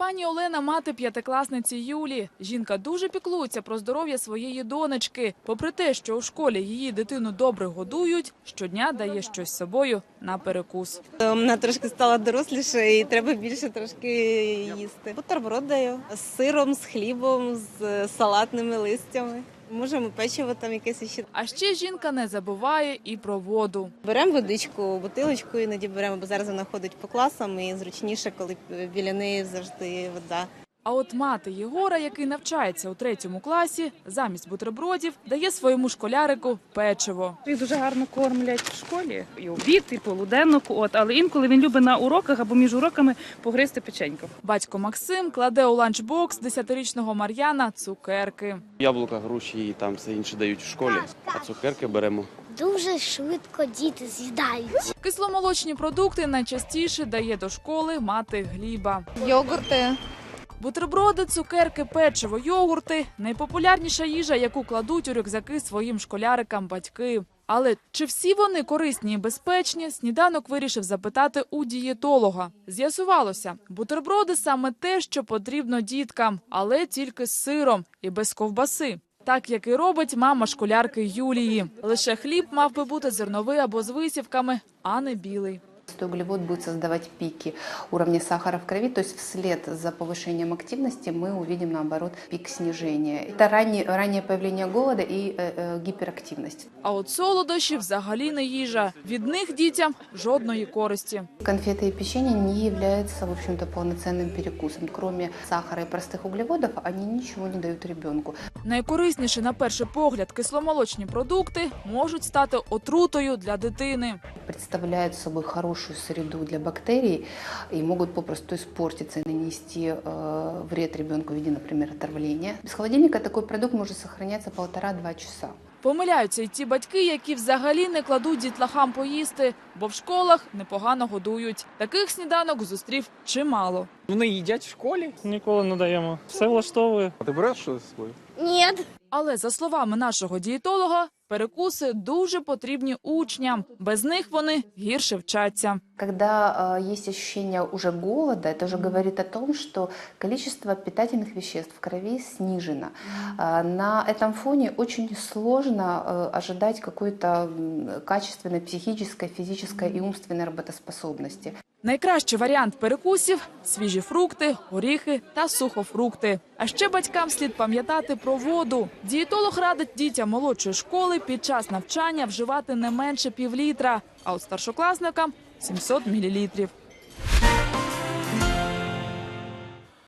Пані Олена мати п'ятикласниці Юлі. Жінка дуже піклується про здоров'я своєї донечки. Попри те, що у школі її дитину добре годують, щодня дає щось собою на перекус. Вона трошки стала доросліше і треба більше трошки їсти. Бутерброд даю з сиром, з хлібом, з салатними листями. Можемо печиво там якесь ще. А ще жінка не забуває і про воду. Беремо водичку, бутилочку іноді беремо, бо зараз вона ходить по класам і зручніше, коли біля неї завжди вода. А от мати Єгора, який навчається у третьому класі, замість бутербродів дає своєму школярику печиво. Їх дуже гарно кормлять в школі, і обід, і полуденок. От, але інколи він любить на уроках або між уроками погризти печенько. Батько Максим кладе у ланчбокс десятирічного Мар'яна цукерки. Яблука, груші і там все інше дають в школі, а цукерки беремо. Дуже швидко діти з'їдають. Кисломолочні продукти найчастіше дає до школи мати Гліба. Йогурти. Бутерброди, цукерки, печиво, йогурти найпопулярніша їжа, яку кладуть у рюкзаки своїм школярикам батьки. Але чи всі вони корисні і безпечні? Сніданок вирішив запитати у дієтолога. З'ясувалося, бутерброди саме те, що потрібно діткам, але тільки з сиром і без ковбаси. Так як і робить мама школярки Юлії. Лише хліб мав би бути зерновий або з висівками, а не білий Простой углевод будет создавать пики уровня сахара в крови, то есть вслед за повышением активности мы увидим, наоборот, пик снижения. Это раннее, раннее появление голода и э, э, гиперактивность. А от солодощі взагалі не їжа. Від них дітям жодної користі. Конфеты и печенье не являются, в общем-то, полноценным перекусом. Кроме сахара и простых углеводов, они ничего не дают ребенку. Найкорисніші на перший погляд кисломолочні продукти можуть стати отрутою для дитини. Представляют собой хорошую среду для бактерий и могут попросту испортиться и нанести э, вред ребенку в виде, например, отравления. Без холодильника такой продукт может сохраняться полтора-два часа. Помиляються й ті батьки, які взагалі не кладуть дітлахам поїсти, бо в школах непогано годують. Таких сніданок зустрів чимало. Вони їдять в школі. Ніколи не даємо. Все влаштовує. А ти береш щось? Ні. Але за словами нашого дієтолога, перекуси дуже потрібні учням. Без них вони гірше вчаться. Когда э, есть ощущение уже голода, это уже говорит о том, что количество питательных веществ в крови снижено. Э, на этом фоне очень сложно э, ожидать какой-то м, качественной психической, физической и умственной работоспособности. Найкращий варіант перекусів свіжі фрукти, горіхи та сухофрукти. А ще батькам слід пам'ятати про воду. Дієтолог радить дітям молодшої школи під час навчання вживати не менше півлітра, а от старшокласникам 700 мілілітрів.